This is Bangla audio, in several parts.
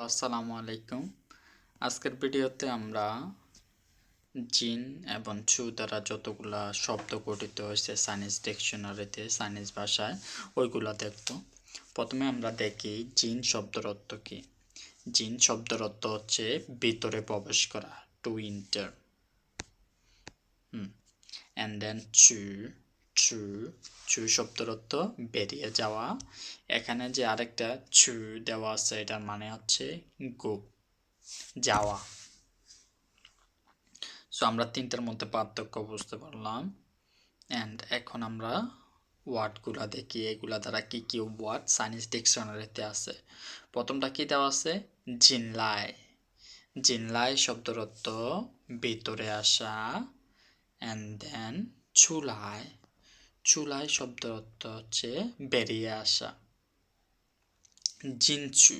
আসসালামু আলাইকুম। আজকের ভিডিওতে আমরা জিন এবং চু দ্বারা যতগুলা শব্দ গঠিত হয়েছে সাইনিজ ডিকশনারিতে সাইনিজ ভাষায়, ওইগুলা দেখব। প্রথমে আমরা দেখি জিন শব্দের অর্থ কী। জিন শব্দের অর্থ হচ্ছে ভিতরে প্রবেশ করা to enter hmm. And then চু চু চু শব্দের অর্থ বেরিয়ে যাওয়া। এখানে যে আরেকটা চু দেওয়া আছে, এটার মানে হচ্ছে গো, যাওয়া। সো আমরা তিনটার মধ্যে পার্থক্য বুঝতে পারলাম। অ্যান্ড এখন আমরা ওয়ার্ডগুলা দেখি, এগুলা দ্বারা কি কি ওয়ার্ড? সাইনিজ ডিকশনারিতে আছে। প্রথমটা কি দেওয়া আছে? জিনলাই। জিনলাই শব্দের অর্থ ভিতরে আসা। অ্যান্ড দেন চুলাই চুলাই শব্দের অর্থ হচ্ছে বেরিয়ে আসা। জিনচু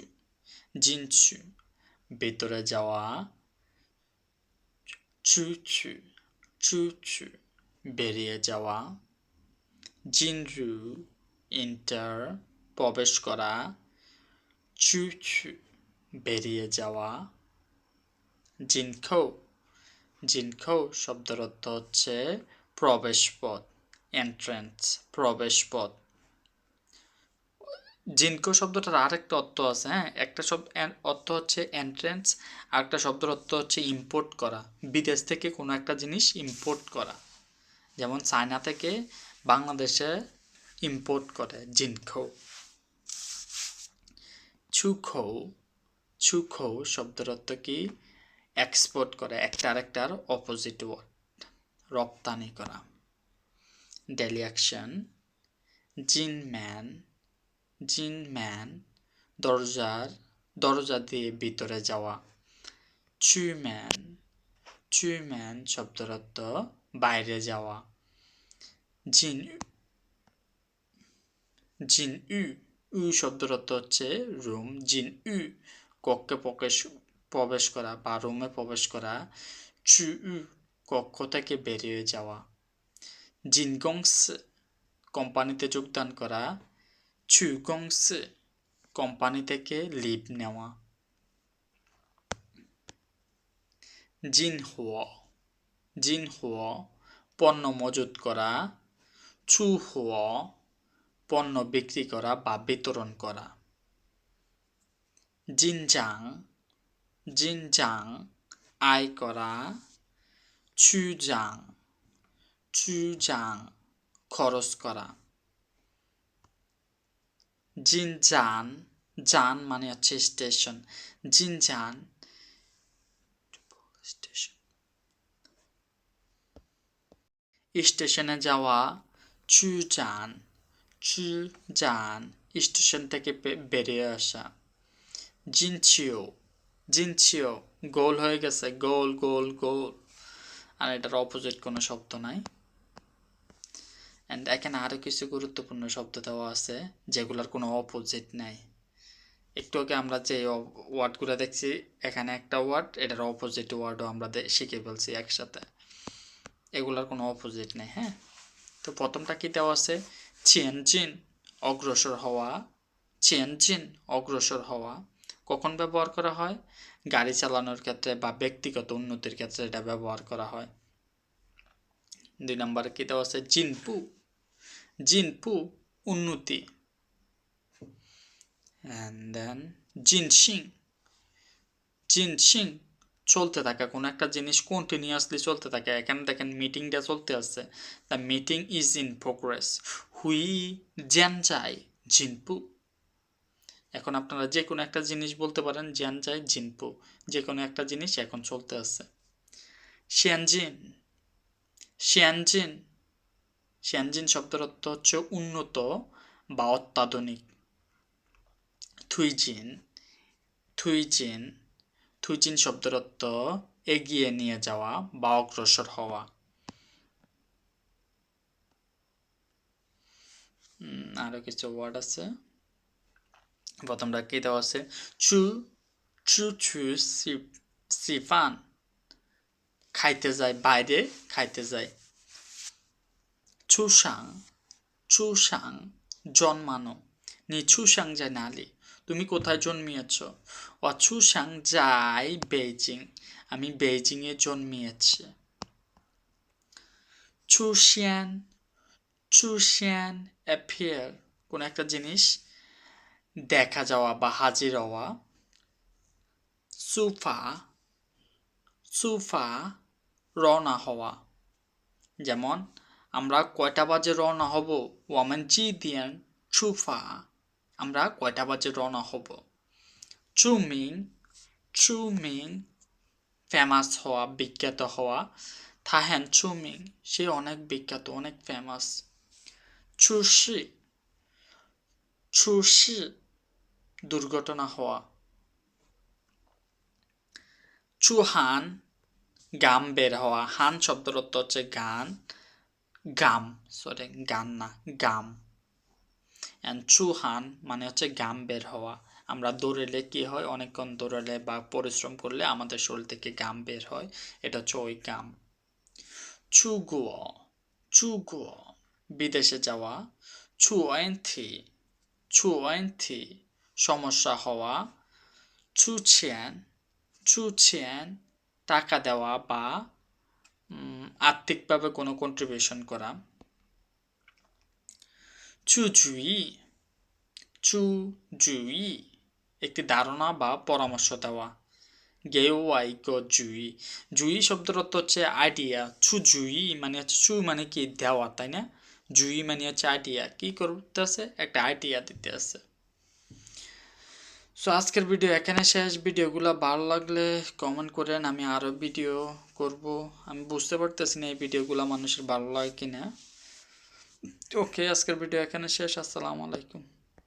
জিনচু, ভেতরে যাওয়া, চুচু চুচু, বেরিয়ে যাওয়া, জিনরু, ইন্টার, প্রবেশ করা, চুচু, বেরিয়ে যাওয়া, জিনখৌ জিনখৌ শব্দের অর্থ হচ্ছে প্রবেশ পথ এন্ট্রেন্স প্রবেশ পথ। জিনকো শব্দটার আরেকটা অর্থ আছে হ্যাঁ? একটা শব্দ অর্থ হচ্ছে এন্ট্রেন্স আর একটা শব্দের অর্থ হচ্ছে ইম্পোর্ট করা। বিদেশ থেকে কোনো একটা জিনিস ইম্পোর্ট করা। যেমন চায়না থেকে বাংলাদেশে ইম্পোর্ট করে জিনখৌ ছুখৌ ছুখৌ শব্দের অর্থ কি? এক্সপোর্ট করে, একটা আরেকটার অপোজিট ওয়ার্ড রপ্তানি করা। ডেলি অ্যাকশন জিন ম্যান জিন ম্যান, দরজার, দরজা দিয়ে ভিতরে যাওয়া। চুম্যান চুম্যান শব্দের অর্থ বাইরে যাওয়া। জিন জিন উ উ শব্দের অর্থ হচ্ছে রুম। জিন উ, কক্ষে প্রবেশ প্রবেশ করা বা রুমে প্রবেশ করা। চু উ, কক্ষ থেকে বেরিয়ে যাওয়া। জিনগংস কোম্পানিতে যোগদান করা চুগংস কোম্পানি থেকে লিভ নেওয়া। জিন হুয় জিন পণ্য মজুত করা চু পণ্য বিক্রি করা বা বিতরণ করা। জিনজাং জিনজাং আয় করা, চুজাং চুজাং খরচ করা জিনজান, জান মানে হচ্ছে স্টেশন। জিনজান, স্টেশন। স্টেশনে যাওয়া চুজান চুজান স্টেশন থেকে বেরিয়ে আসা। জিনচিও জিনচিও, গোল হয়ে গেছে, গোল গোল গোল। আর এটার অপোজিট কোনো শব্দ নাই। অ্যান্ড এখানে আরও কিছু গুরুত্বপূর্ণ শব্দ দেওয়া আছে, যেগুলোর কোনো অপোজিট নাই। একটু আগে আমরা যে ওয়ার্ডগুলো দেখছি, এখানে একটা ওয়ার্ড, এটার অপোজিট ওয়ার্ডও আমরা শিখে ফেলছি একসাথে। এগুলোর কোনো অপোজিট নেই হ্যাঁ? তো প্রথমটা কী দেওয়া আছে? চিন অগ্রসর হওয়া। চিন অগ্রসর হওয়া। কখন ব্যবহার করা হয়? গাড়ি চালানোর ক্ষেত্রে বা ব্যক্তিগত উন্নতির ক্ষেত্রে এটা ব্যবহার করা হয়। দুই নম্বরে কী দেওয়া আছে? জিনপু। জিনপু উন্নতি। And then ginseng. জিনসিং চলতে থাকা কোনো একটা জিনিস কন্টিনিউয়াসলি চলতে থাকে। এখানে দেখেন মিটিংটা চলতে আসছে the meeting is in progress হুই জ্যান চাই জিনপু এখন আপনারা যে কোনো একটা জিনিস বলতে পারেন জ্যান চাই জিনপু যে কোনো একটা জিনিস এখন চলতে আছে। শ্যানজিন শ্যানজিন শ্যানজিন শব্দের অর্থ হচ্ছে উন্নত বা অত্যাধুনিক। থুইজিন থুইজিন থুইজিন শব্দের অর্থ এগিয়ে নিয়ে যাওয়া বা অগ্রসর হওয়া। আরও কিছু ওয়ার্ড আছে। প্রথমটা কি দেওয়া আছে, চু চু চু সিফান। খাইতে যায়, বাইরে খাইতে যায়। ছুসাং ছুসাং জন্মানো। নি নিছুসাং যায় নালি। তুমি কোথায় জন্মিয়েছ? অছুসাং যাই বেইজিং। আমি বেইজিংয়ে জন্মিয়েছি। চুশিয়ান চুশিয়ান অ্যাফিয়ার কোনো একটা জিনিস দেখা যাওয়া বা হাজির হওয়া। সুফা সুফা রওনা হওয়া। যেমন আমরা কয়টা বাজে রওনা হব? ওয়ামেন জি দিয়ান সুফা আমরা কয়টা বাজে রওনা হব? চুমিং চুমিং ফেমাস হওয়া, বিখ্যাত হওয়া থাহেন চুমিং সে অনেক বিখ্যাত, অনেক ফেমাস চুষি চুষি দুর্ঘটনা হওয়া। চুহান গাম বের হওয়া। হান শব্দের অর্থ হচ্ছে গান। গাম সরি গান না, গাম। অ্যান্ড চুহান মানে হচ্ছে গাম বের হওয়া। আমরা দৌড়েলে কি হয়? অনেকক্ষণ দৌড়ালে বা পরিশ্রম করলে আমাদের শরীর থেকে গাম বের হয়। এটা হচ্ছে ওই গাম। চুগুয় চুগুয় বিদেশে যাওয়া। চুয়েন্থি চুয়েন্থি সমস্যা হওয়া। চুছেন চুছেন টাকা দেওয়া বা আর্থিকভাবে কোনো কন্ট্রিবিউশন করা। চুজুই চুজুই একটি ধারণা বা পরামর্শ দেওয়া। গেওয়াই গ জুই জুই শব্দের অর্থ হচ্ছে আইডিয়া ছু জুই মানে হচ্ছে চু মানে কি? দেওয়া, তাই না? জুই মানে হচ্ছে আইডিয়া কি করতে আছে একটা আইডিয়া দিতে আছে সো আজকের ভিডিও এখানে শেষ। ভিডিওগুলো ভালো লাগলে কমেন্ট করেন, আমি আরও ভিডিও করব। আমি বুঝতে পারতেছি না এই ভিডিওগুলো মানুষের ভালো লাগে কিনা। ওকে আজকের ভিডিও এখানে শেষ। আসসালামু আলাইকুম।